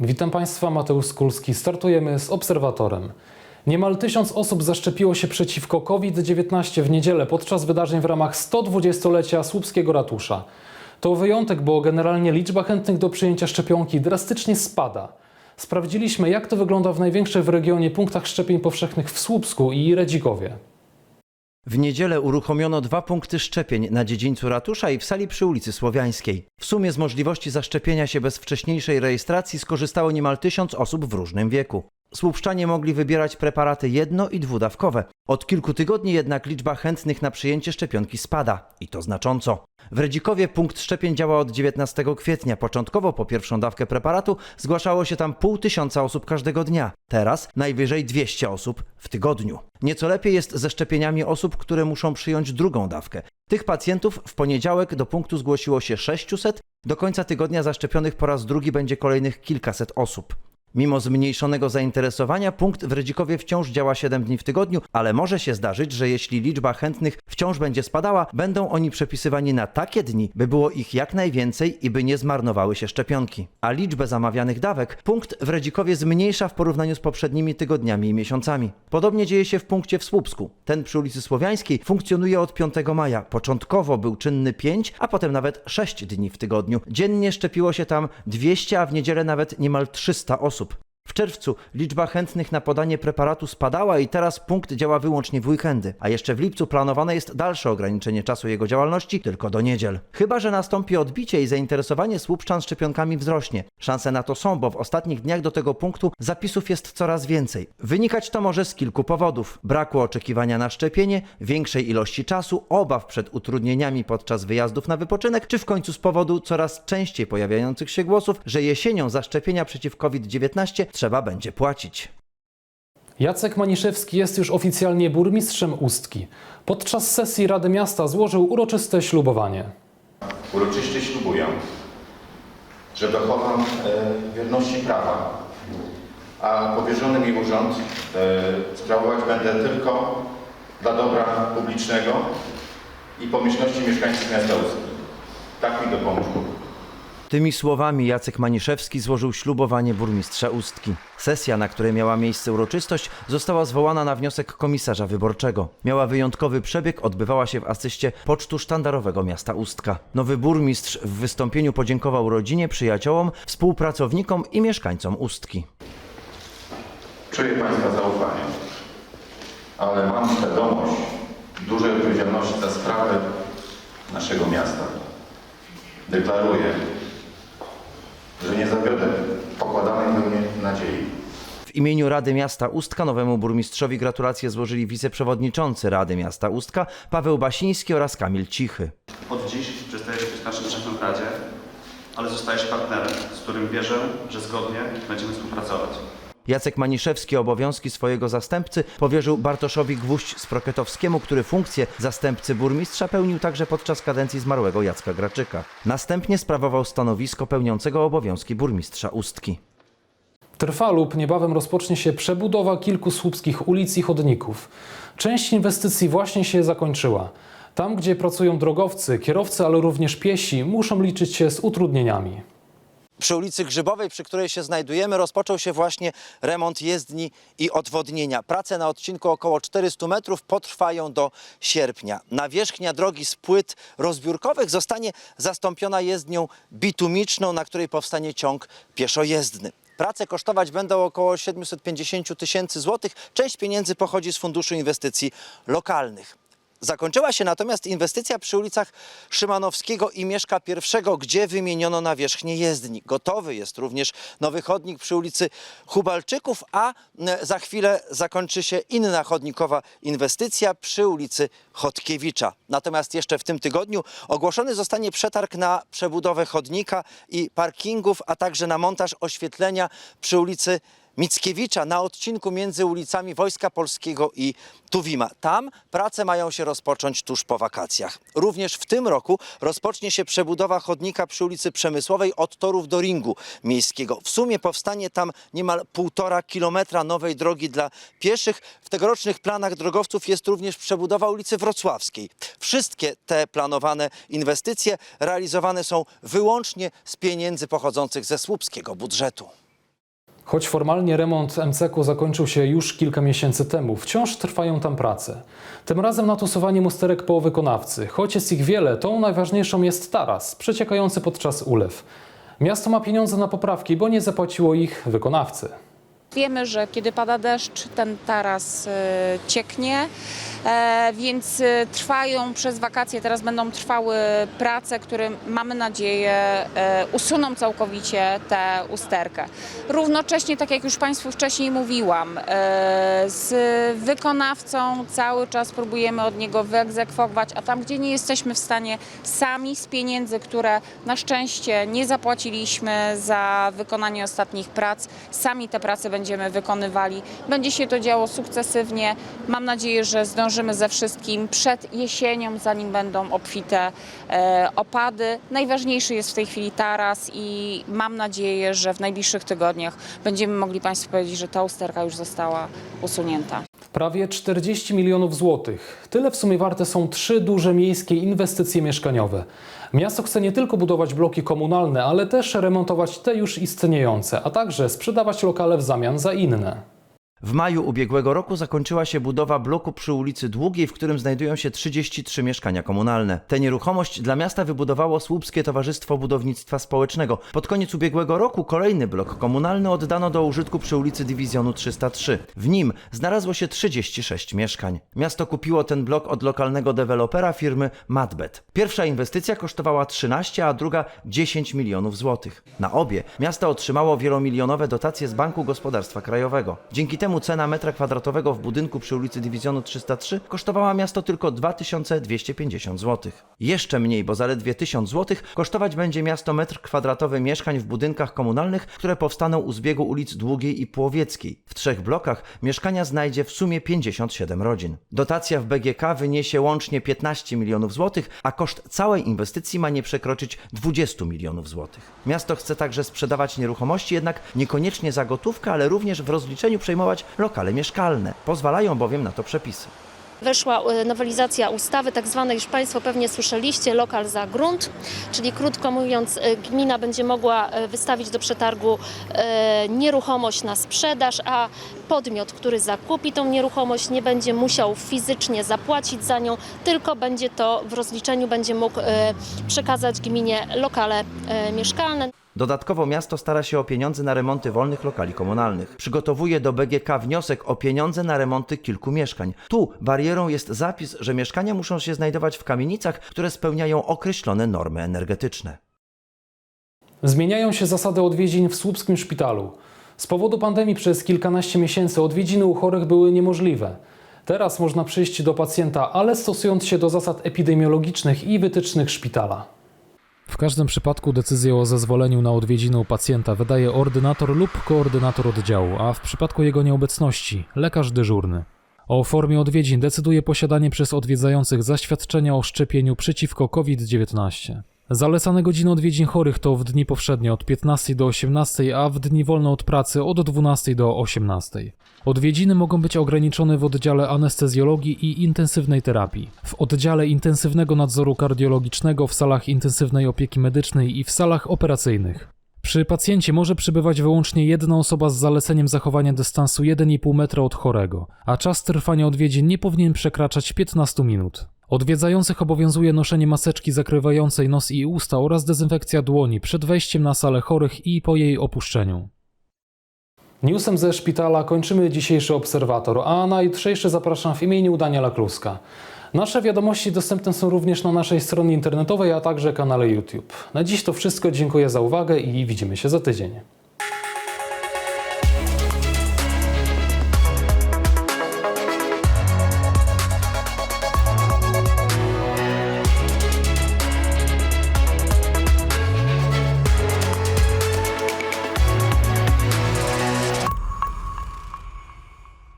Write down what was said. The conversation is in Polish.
Witam Państwa, Mateusz Skulski. Startujemy z Obserwatorem. Niemal tysiąc osób zaszczepiło się przeciwko COVID-19 w niedzielę podczas wydarzeń w ramach 120-lecia Słupskiego Ratusza. To wyjątek, bo generalnie liczba chętnych do przyjęcia szczepionki drastycznie spada. Sprawdziliśmy, jak to wygląda w największych w regionie punktach szczepień powszechnych w Słupsku i Redzikowie. W niedzielę uruchomiono dwa punkty szczepień na dziedzińcu ratusza i w sali przy ulicy Słowiańskiej. W sumie z możliwości zaszczepienia się bez wcześniejszej rejestracji skorzystało niemal tysiąc osób w różnym wieku. Słupszczanie mogli wybierać preparaty jedno- i dwudawkowe. Od kilku tygodni jednak liczba chętnych na przyjęcie szczepionki spada i to znacząco. W Redzikowie punkt szczepień działa od 19 kwietnia. Początkowo po pierwszą dawkę preparatu zgłaszało się tam pół tysiąca osób każdego dnia. Teraz najwyżej 200 osób w tygodniu. Nieco lepiej jest ze szczepieniami osób, które muszą przyjąć drugą dawkę. Tych pacjentów w poniedziałek do punktu zgłosiło się 600, do końca tygodnia zaszczepionych po raz drugi będzie kolejnych kilkaset osób. Mimo zmniejszonego zainteresowania, punkt w Rydzikowie wciąż działa 7 dni w tygodniu, ale może się zdarzyć, że jeśli liczba chętnych wciąż będzie spadała, będą oni przepisywani na takie dni, by było ich jak najwięcej i by nie zmarnowały się szczepionki. A liczbę zamawianych dawek punkt w Rydzikowie zmniejsza w porównaniu z poprzednimi tygodniami i miesiącami. Podobnie dzieje się w punkcie w Słupsku. Ten przy ulicy Słowiańskiej funkcjonuje od 5 maja. Początkowo był czynny 5, a potem nawet 6 dni w tygodniu. Dziennie szczepiło się tam 200, a w niedzielę nawet niemal 300 osób. sposób. W czerwcu liczba chętnych na podanie preparatu spadała i teraz punkt działa wyłącznie w weekendy, a jeszcze w lipcu planowane jest dalsze ograniczenie czasu jego działalności tylko do niedziel. Chyba, że nastąpi odbicie i zainteresowanie słupszczan szczepionkami wzrośnie. Szanse na to są, bo w ostatnich dniach do tego punktu zapisów jest coraz więcej. Wynikać to może z kilku powodów. Braku oczekiwania na szczepienie, większej ilości czasu, obaw przed utrudnieniami podczas wyjazdów na wypoczynek, czy w końcu z powodu coraz częściej pojawiających się głosów, że jesienią za szczepienia przeciw COVID-19 trzeba będzie płacić. Jacek Maniszewski jest już oficjalnie burmistrzem Ustki. Podczas sesji Rady Miasta złożył uroczyste ślubowanie. Uroczyście ślubuję, że dochowam e, wierności prawa, a powierzony mi urząd e, sprawować będę tylko dla dobra publicznego i pomyślności mieszkańców miasta Ustki. Tak mi dopomóż Bóg. Tymi słowami Jacek Maniszewski złożył ślubowanie burmistrza Ustki. Sesja, na której miała miejsce uroczystość, została zwołana na wniosek komisarza wyborczego. Miała wyjątkowy przebieg, odbywała się w asyście pocztu sztandarowego miasta Ustka. Nowy burmistrz w wystąpieniu podziękował rodzinie, przyjaciołom, współpracownikom i mieszkańcom Ustki. Czuję Państwa zaufanie, ale mam świadomość dużej odpowiedzialności za sprawę naszego miasta. Deklaruję, że nie zawiodę pokładanej we mnie nadziei. W imieniu Rady Miasta Ustka nowemu burmistrzowi gratulacje złożyli wiceprzewodniczący Rady Miasta Ustka Paweł Basiński oraz Kamil Cichy. Od dziś przestajesz być naszym szefem w Radzie, ale zostajesz partnerem, z którym wierzę, że zgodnie będziemy współpracować. Jacek Maniszewski obowiązki swojego zastępcy powierzył Bartoszowi Gwóźdź Sprokietowskiemu, który funkcję zastępcy burmistrza pełnił także podczas kadencji zmarłego Jacka Graczyka. Następnie sprawował stanowisko pełniącego obowiązki burmistrza Ustki. Trwa lub niebawem rozpocznie się przebudowa kilku słupskich ulic i chodników. Część inwestycji właśnie się zakończyła. Tam, gdzie pracują drogowcy, kierowcy, ale również piesi, muszą liczyć się z utrudnieniami. Przy ulicy Grzybowej, przy której się znajdujemy, rozpoczął się właśnie remont jezdni i odwodnienia. Prace na odcinku około 400 metrów potrwają do sierpnia. Nawierzchnia drogi z płyt rozbiórkowych zostanie zastąpiona jezdnią bitumiczną, na której powstanie ciąg pieszojezdny. Prace kosztować będą około 750 tysięcy złotych. Część pieniędzy pochodzi z Funduszu Inwestycji Lokalnych. Zakończyła się natomiast inwestycja przy ulicach Szymanowskiego i Mieszka I, gdzie wymieniono nawierzchnię jezdni. Gotowy jest również nowy chodnik przy ulicy Hubalczyków, a za chwilę zakończy się inna chodnikowa inwestycja przy ulicy Chodkiewicza. Natomiast jeszcze w tym tygodniu ogłoszony zostanie przetarg na przebudowę chodnika i parkingów, a także na montaż oświetlenia przy ulicy Mickiewicza na odcinku między ulicami Wojska Polskiego i Tuwima. Tam prace mają się rozpocząć tuż po wakacjach. Również w tym roku rozpocznie się przebudowa chodnika przy ulicy Przemysłowej od torów do ringu miejskiego. W sumie powstanie tam niemal półtora kilometra nowej drogi dla pieszych. W tegorocznych planach drogowców jest również przebudowa ulicy Wrocławskiej. Wszystkie te planowane inwestycje realizowane są wyłącznie z pieniędzy pochodzących ze słupskiego budżetu. Choć formalnie remont MCK zakończył się już kilka miesięcy temu, wciąż trwają tam prace. Tym razem na tusowanie musterek po wykonawcy. Choć jest ich wiele, tą najważniejszą jest taras, przeciekający podczas ulew. Miasto ma pieniądze na poprawki, bo nie zapłaciło ich wykonawcy. Wiemy, że kiedy pada deszcz, ten taras e, cieknie, e, więc e, trwają przez wakacje, teraz będą trwały prace, które mamy nadzieję usuną całkowicie tę usterkę. Równocześnie, tak jak już Państwu wcześniej mówiłam, z wykonawcą cały czas próbujemy od niego wyegzekwować, a tam, gdzie nie jesteśmy w stanie sami z pieniędzy, które na szczęście nie zapłaciliśmy za wykonanie ostatnich prac, sami te prace będziemy wykonywali. Będzie się to działo sukcesywnie. Mam nadzieję, że zdążymy ze wszystkim przed jesienią, zanim będą obfite e, opady. Najważniejszy jest w tej chwili taras i mam nadzieję, że w najbliższych tygodniach będziemy mogli Państwu powiedzieć, że ta usterka już została usunięta. Prawie 40 milionów złotych. Tyle w sumie warte są trzy duże miejskie inwestycje mieszkaniowe. Miasto chce nie tylko budować bloki komunalne, ale też remontować te już istniejące, a także sprzedawać lokale w zamian za inne. W maju ubiegłego roku zakończyła się budowa bloku przy ulicy Długiej, w którym znajdują się 33 mieszkania komunalne. Tę nieruchomość dla miasta wybudowało Słupskie Towarzystwo Budownictwa Społecznego. Pod koniec ubiegłego roku kolejny blok komunalny oddano do użytku przy ulicy Dywizjonu 303. W nim znalazło się 36 mieszkań. Miasto kupiło ten blok od lokalnego dewelopera firmy Madbet. Pierwsza inwestycja kosztowała 13, a druga 10 milionów złotych. Na obie miasto otrzymało wielomilionowe dotacje z Banku Gospodarstwa Krajowego. Dzięki temu cena metra kwadratowego w budynku przy ulicy Dywizjonu 303 kosztowała miasto tylko 2250 zł. Jeszcze mniej, bo zaledwie 1000 zł kosztować będzie miasto metr kwadratowy mieszkań w budynkach komunalnych, które powstaną u zbiegu ulic Długiej i Płowieckiej. W trzech blokach mieszkania znajdzie w sumie 57 rodzin. Dotacja w BGK wyniesie łącznie 15 milionów złotych, a koszt całej inwestycji ma nie przekroczyć 20 milionów złotych. Miasto chce także sprzedawać nieruchomości, jednak niekoniecznie za gotówkę, ale również w rozliczeniu przejmować lokale mieszkalne. Pozwalają bowiem na to przepisy. Weszła e, nowelizacja ustawy, tak zwanej, już Państwo pewnie słyszeliście, lokal za grunt, czyli krótko mówiąc, e, gmina będzie mogła e, wystawić do przetargu nieruchomość na sprzedaż, a podmiot, który zakupi tą nieruchomość, nie będzie musiał fizycznie zapłacić za nią, tylko będzie to w rozliczeniu będzie mógł przekazać gminie lokale mieszkalne. Dodatkowo miasto stara się o pieniądze na remonty wolnych lokali komunalnych. Przygotowuje do BGK wniosek o pieniądze na remonty kilku mieszkań. Tu barierą jest zapis, że mieszkania muszą się znajdować w kamienicach, które spełniają określone normy energetyczne. Zmieniają się zasady odwiedzin w słupskim szpitalu. Z powodu pandemii przez kilkanaście miesięcy odwiedziny u chorych były niemożliwe. Teraz można przyjść do pacjenta, ale stosując się do zasad epidemiologicznych i wytycznych szpitala. W każdym przypadku decyzję o zezwoleniu na odwiedziny u pacjenta wydaje ordynator lub koordynator oddziału, a w przypadku jego nieobecności lekarz dyżurny. O formie odwiedzin decyduje posiadanie przez odwiedzających zaświadczenia o szczepieniu przeciwko COVID-19. Zalecane godziny odwiedzin chorych to w dni powszednie od 15 do 18, a w dni wolne od pracy od 12 do 18. Odwiedziny mogą być ograniczone w oddziale anestezjologii i intensywnej terapii, w oddziale intensywnego nadzoru kardiologicznego, w salach intensywnej opieki medycznej i w salach operacyjnych. Przy pacjencie może przybywać wyłącznie jedna osoba z zaleceniem zachowania dystansu 1,5 metra od chorego, a czas trwania odwiedzin nie powinien przekraczać 15 minut. Odwiedzających obowiązuje noszenie maseczki zakrywającej nos i usta oraz dezynfekcja dłoni przed wejściem na salę chorych i po jej opuszczeniu. Newsem ze szpitala kończymy dzisiejszy obserwator, a na jutrzejszy zapraszam w imieniu Daniela Kluska. Nasze wiadomości dostępne są również na naszej stronie internetowej, a także kanale YouTube. Na dziś to wszystko, dziękuję za uwagę i widzimy się za tydzień.